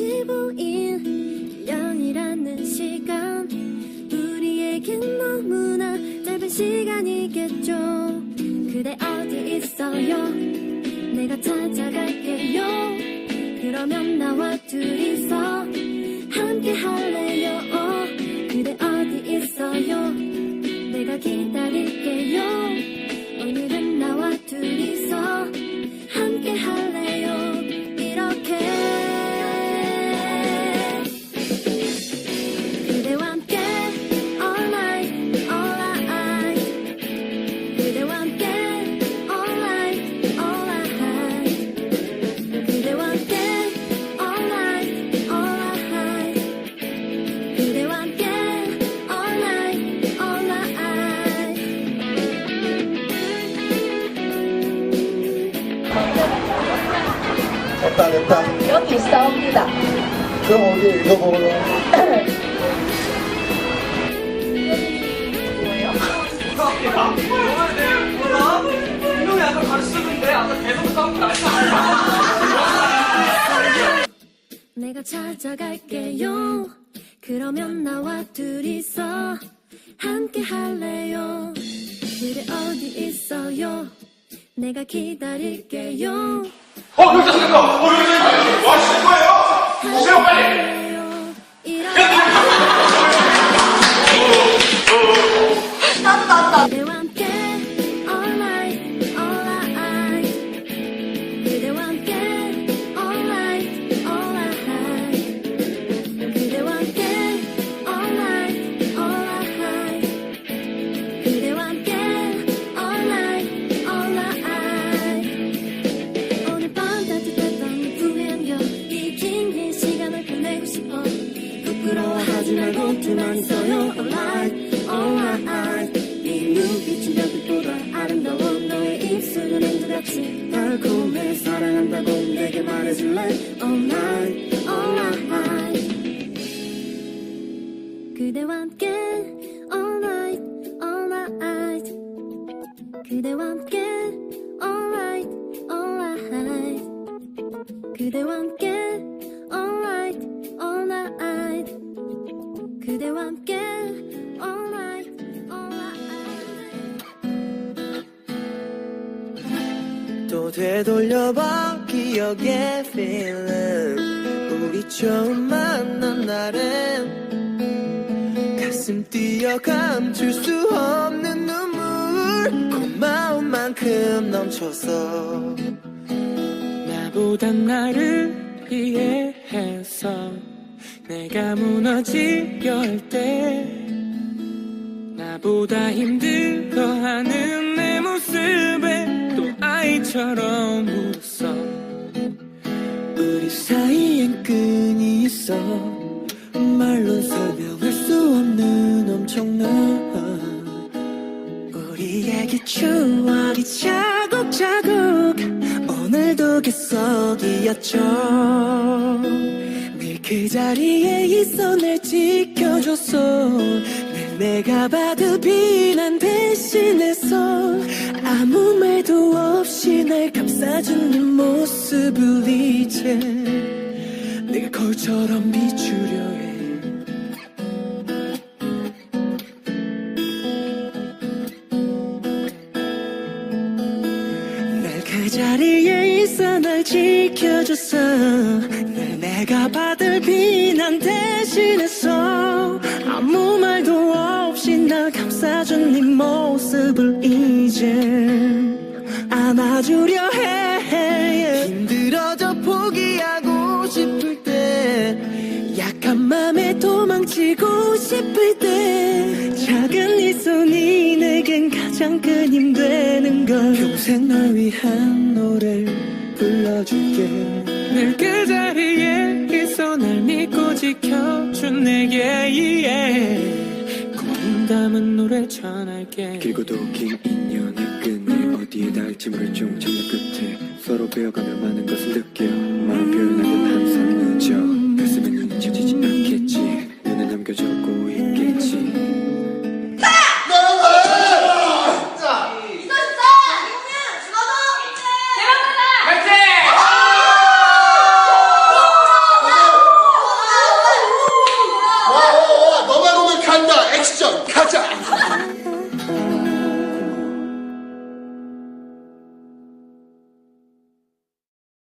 15일 1년이라는 시간. 우리에겐 너무나 짧은 시간이겠죠. 그대 어디 있어요? 내가 찾아갈게요. 그러면 나와 둘이서 함께 할래요? 어, 그대 어디 있어요? 내가 기다 됐다 됐다 여기 있사옵니다. 그럼 어디 읽어보거라 분명히 아까 가르쳤는데 아까 계속 싸운 거 아니야? 내가 찾아갈게요. 그러면 나와 둘이서 함께 할래요. 그대 어디 있어요? 내가 기다릴게요. 어, 여기 있다, 생각! 어, 여기 있다! 와, 씨, 뭐예요? 오세요, 빨리! 이렇게 그대와 함께 all night all night. 그대와 함께 all night all night. 또 되돌려봐 기억의 feeling 우리 처음 만난 날엔 가슴 뛰어 감출 수 없는 눈물. 고마운 만큼 넘쳐서 나보단 나를 이해해서 내가 무너지려 할 때 나보다 힘들어하는 계속이었죠. 늘 그 자리에 있어 날 지켜줬어 늘 내가 받은 비난 대신해서 아무 말도 없이 날 감싸준 네 모습을 이제 내가 거울처럼 비추려 해. 날그날 지켜줬어. 늘 내가 받을 비난 대신해서 아무 말도 없이 날 감싸준 네 모습을 이제 안아주려 해. 힘들어져 포기하고 싶을 때 약한 맘에 도망치고 싶을 때 작은 이 손이 내겐 가장 큰 힘 되는 걸. 평생 널 위한 노래를 불러줄게. 늘 그 자리에 있어 날 믿고 지켜준 내게 yeah. 고민 담은 노래 전할게. 길고도 긴 인연의 끈을 어디에 닿을지 모를 중 장면 끝에 서로 베어가며 많은 것을 느껴 Catch up.